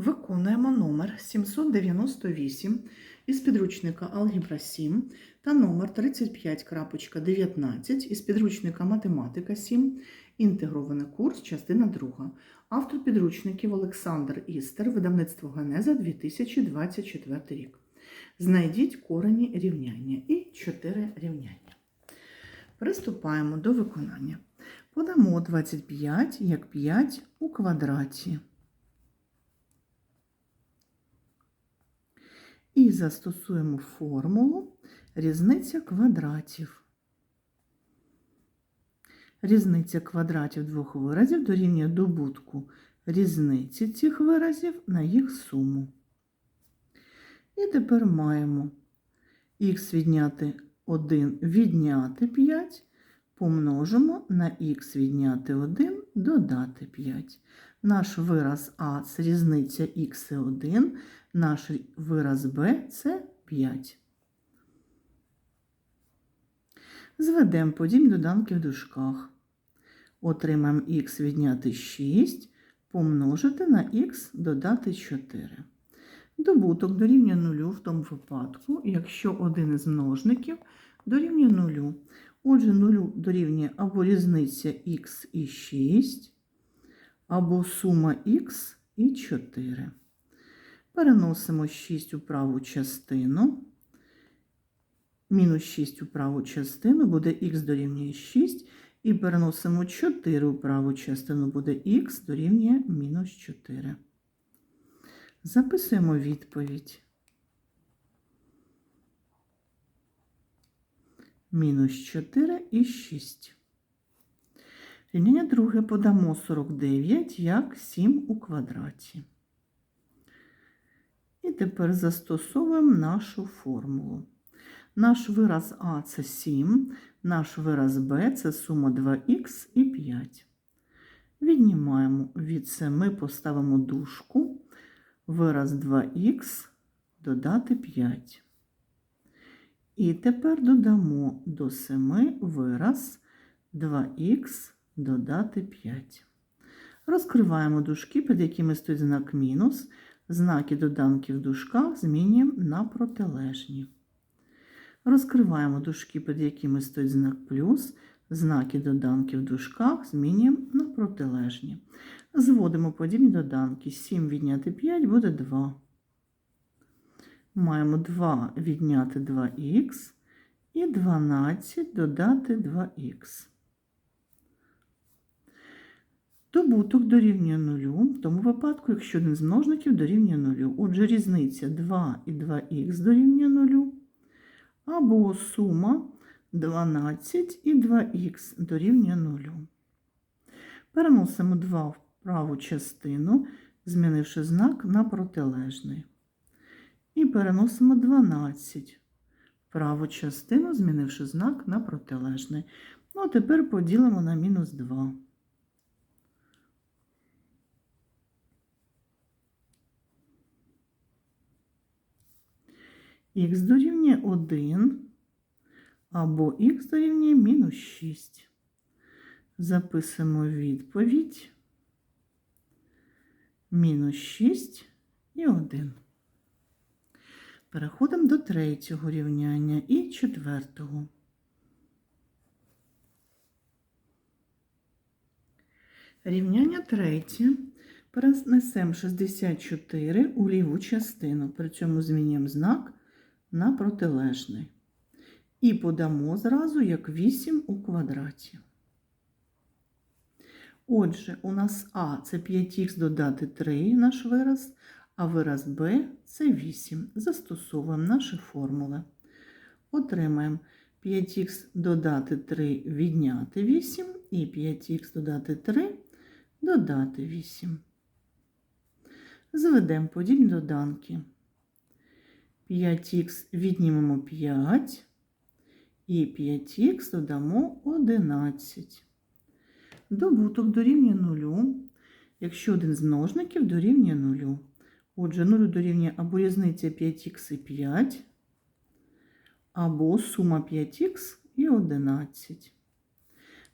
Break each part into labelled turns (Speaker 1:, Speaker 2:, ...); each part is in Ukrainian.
Speaker 1: Виконуємо номер 798 із підручника Алгебра 7 та номер 35.19 із підручника Математика 7, інтегрований курс, частина 2. Автор підручників Олександр Істер, видавництво Генеза 2024 рік. Знайдіть корені рівняння і 4 рівняння. Приступаємо до виконання. Подамо 25 як 5 у квадраті. І застосуємо формулу різниця квадратів. Різниця квадратів двох виразів дорівнює добутку різниці цих виразів на їх суму. І тепер маємо х відняти 1 відняти 5 помножимо на х відняти 1 додати 5. Наш вираз А це різниця х і 1, наш вираз Б це 5. Зведемо подібні доданки в дужках. Отримаємо х відняти 6, помножити на х додати 4. Добуток дорівнює 0 в тому випадку, якщо один із множників дорівнює 0. Отже, 0 дорівнює або різниця х і 6, або сума х і 4. Переносимо 6 у праву частину. Мінус 6 у праву частину буде х дорівнює 6. І переносимо 4 у праву частину буде х дорівнює мінус 4. Записуємо відповідь. Мінус 4 і 6. Рівняння друге подамо 49 як 7 у квадраті. І тепер застосовуємо нашу формулу. Наш вираз А це 7, наш вираз Б це сума 2х і 5. Віднімаємо від 7, поставимо дужку, вираз 2х додати 5. І тепер додамо до 7 вираз 2х додати 5. Розкриваємо дужки, під якими стоїть знак мінус. Знаки доданків в дужках змінюємо на протилежні. Розкриваємо дужки, під якими стоїть знак плюс. Знаки доданків в дужках змінюємо на протилежні. Зводимо подібні доданки. 7 відняти 5 буде 2. Маємо 2 відняти 2х і 12 додати 2х. Добуток дорівнює 0, в тому випадку, якщо один з множників дорівнює 0. Отже, різниця 2 і 2х дорівнює 0, або сума 12 і 2х дорівнює 0. Переносимо 2 в праву частину, змінивши знак на протилежний. І переносимо 12 в праву частину, змінивши знак на протилежний. Ну, а тепер поділимо на мінус 2. Х дорівнює 1 або х дорівнює мінус 6. Записуємо відповідь. Мінус 6 і 1. Переходимо до третього рівняння і четвертого. Рівняння третє. Перенесемо 64 у ліву частину, при цьому змінюємо знак на протилежний. І подамо зразу як 8 у квадраті. Отже, у нас А це 5х додати 3 наш вираз, а вираз Б це 8. Застосовуємо наші формули. Отримаємо 5х додати 3 відняти 8 і 5х додати 3 додати 8. Зведемо подібні доданки. 5х віднімемо 5 і 5х додамо 11. Добуток дорівнює 0, якщо один з множників дорівнює 0. Отже, 0 дорівнює або різниця 5х і 5, або сума 5х і 11.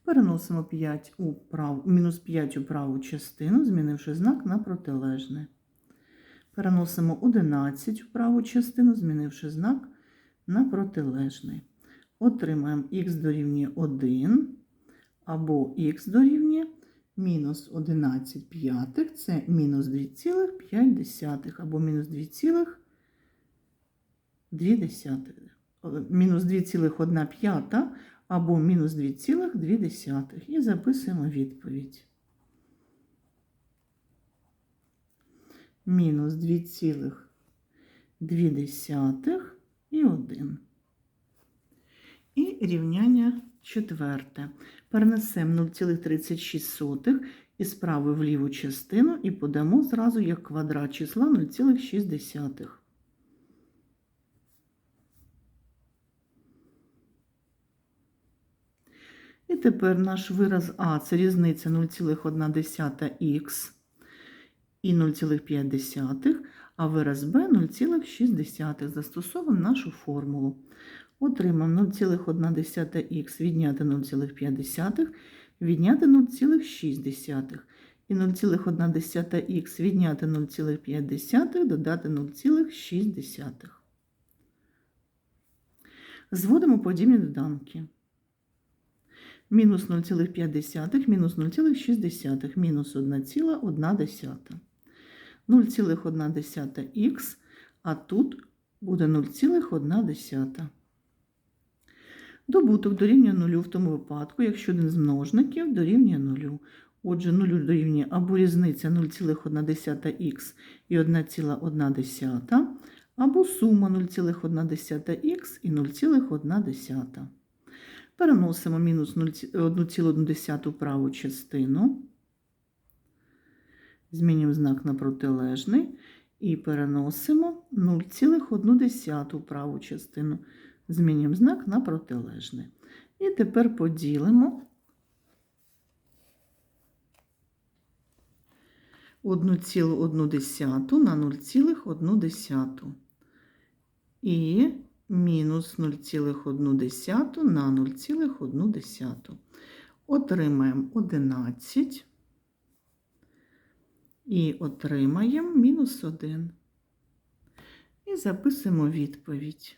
Speaker 1: Переносимо 5 у праву, мінус 5 у праву частину, змінивши знак на протилежне. Переносимо 11 в праву частину, змінивши знак на протилежний. Отримаємо х дорівнює 1 або х дорівнює мінус 11 п'ятих, це мінус 2,5 або мінус 2,2. Мінус 2,1 п'ята або мінус 2,2. І записуємо відповідь. Мінус 2,2 і 1. І рівняння четверте. Перенесемо 0,36 із правої в ліву частину і подамо зразу як квадрат числа 0,6. І тепер наш вираз А це різниця 0,1х і 0,5, а вираз Б 0,6. Застосовуємо нашу формулу. Отримаємо 0,1х відняти 0,5, відняти 0,6. І 0,1х відняти 0,5, додати 0,6. Зводимо подібні доданки. Мінус 0,5, мінус 0,6, мінус 1,1. 0,1х, а тут буде 0,1. Добуток дорівнює нулю в тому випадку, якщо один з множників дорівнює нулю. Отже, нулю дорівнює або різниця 0,1х і 1,1, або сума 0,1х і 0,1. Переносимо мінус 1,1 праву частину. Змінюємо знак на протилежний і переносимо 0,1 праву частину. Змінюємо знак на протилежний. І тепер поділимо 1,1 на 0,1. І мінус 0,1 на 0,1. Отримаємо 11 і отримаємо мінус 1. І записуємо відповідь.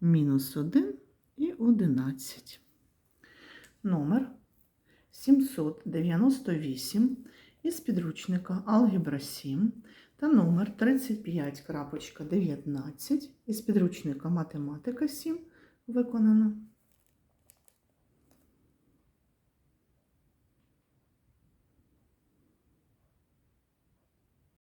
Speaker 1: Мінус 1 і 11. Номер 798 із підручника Алгебра 7 та номер 35.19 із підручника Математика 7 виконано.